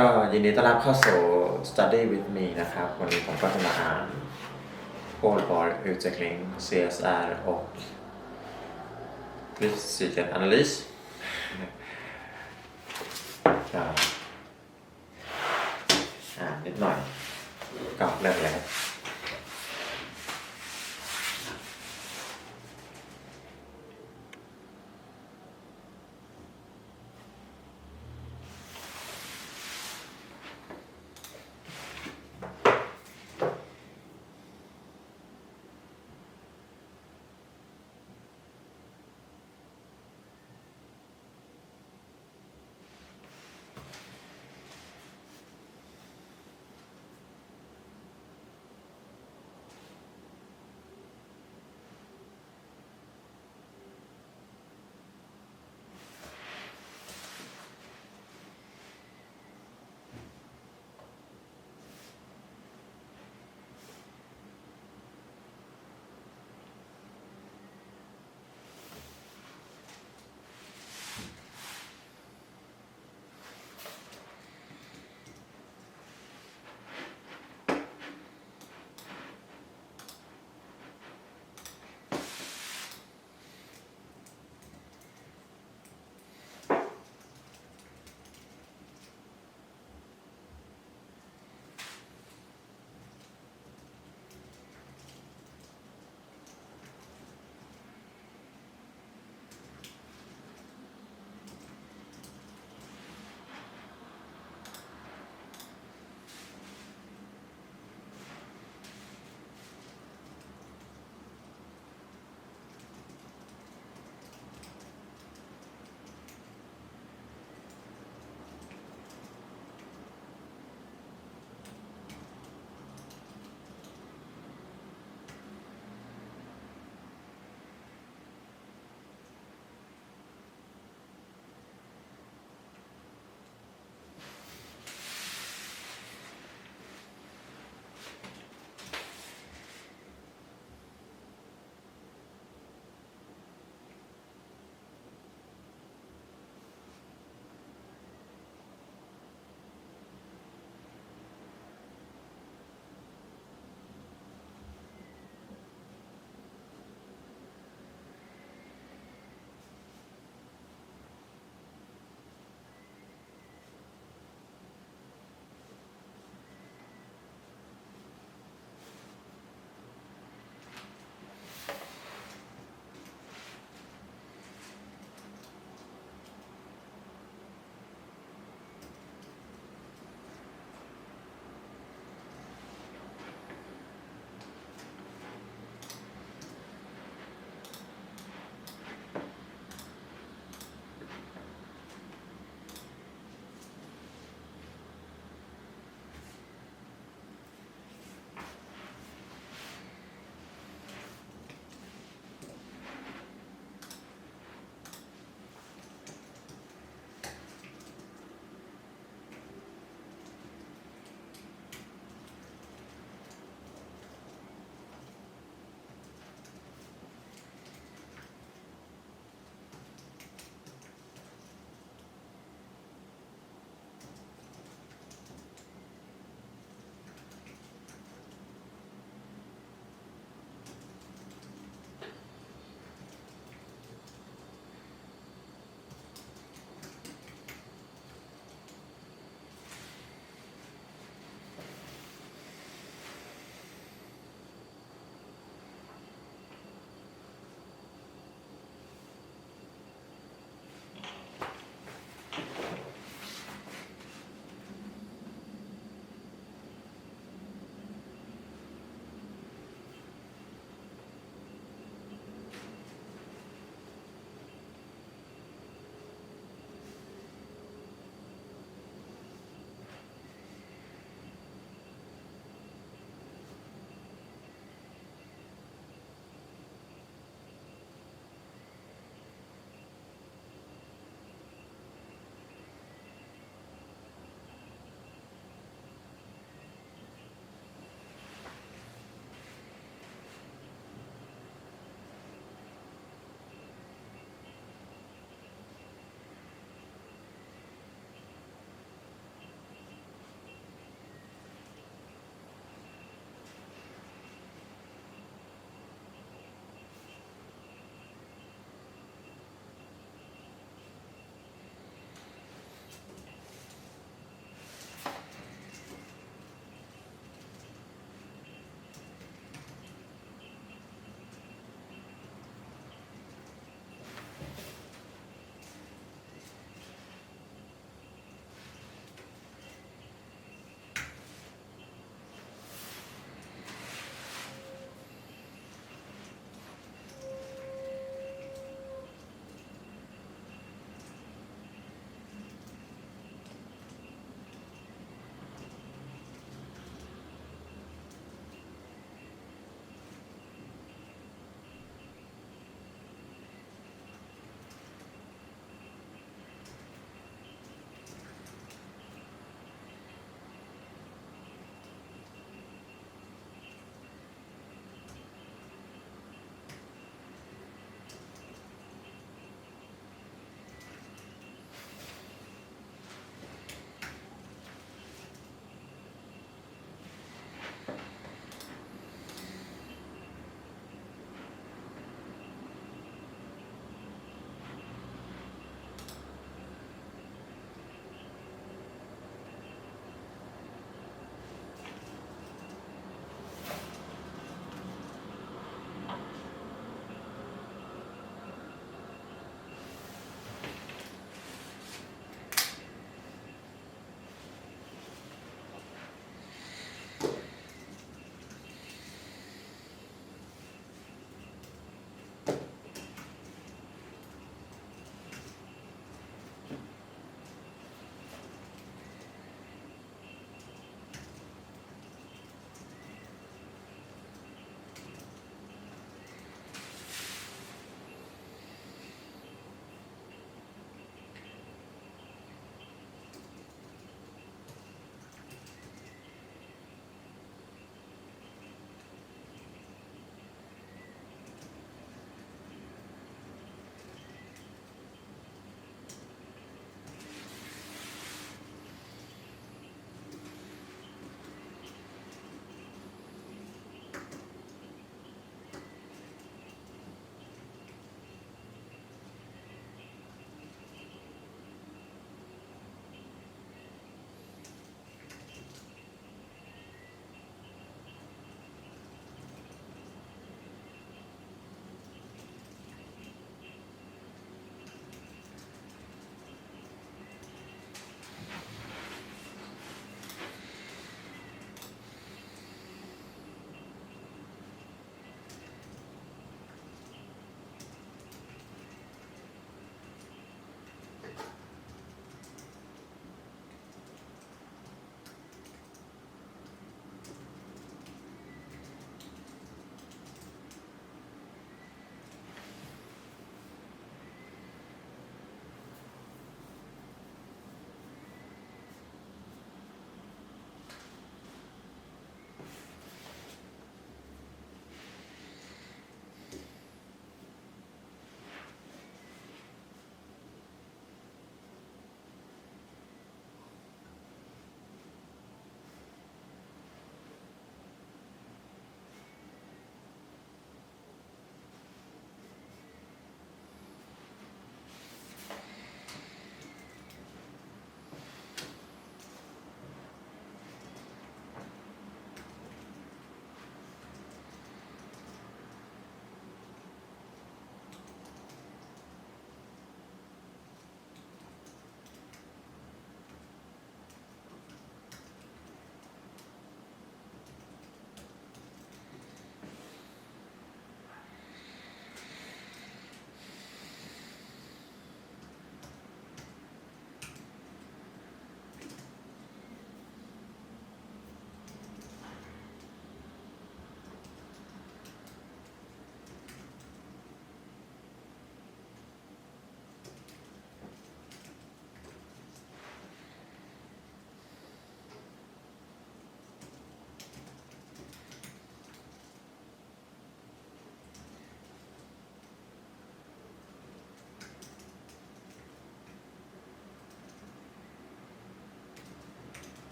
ก็ยินดีต้อนรับเข้าสู่ Study with me นะครับ วันนี้ผมก็จะมาอ่าน Old Boy Utveckling CSR och Livscykelanalys ก็อ่านนิดหน่อยก็เริ่มเลย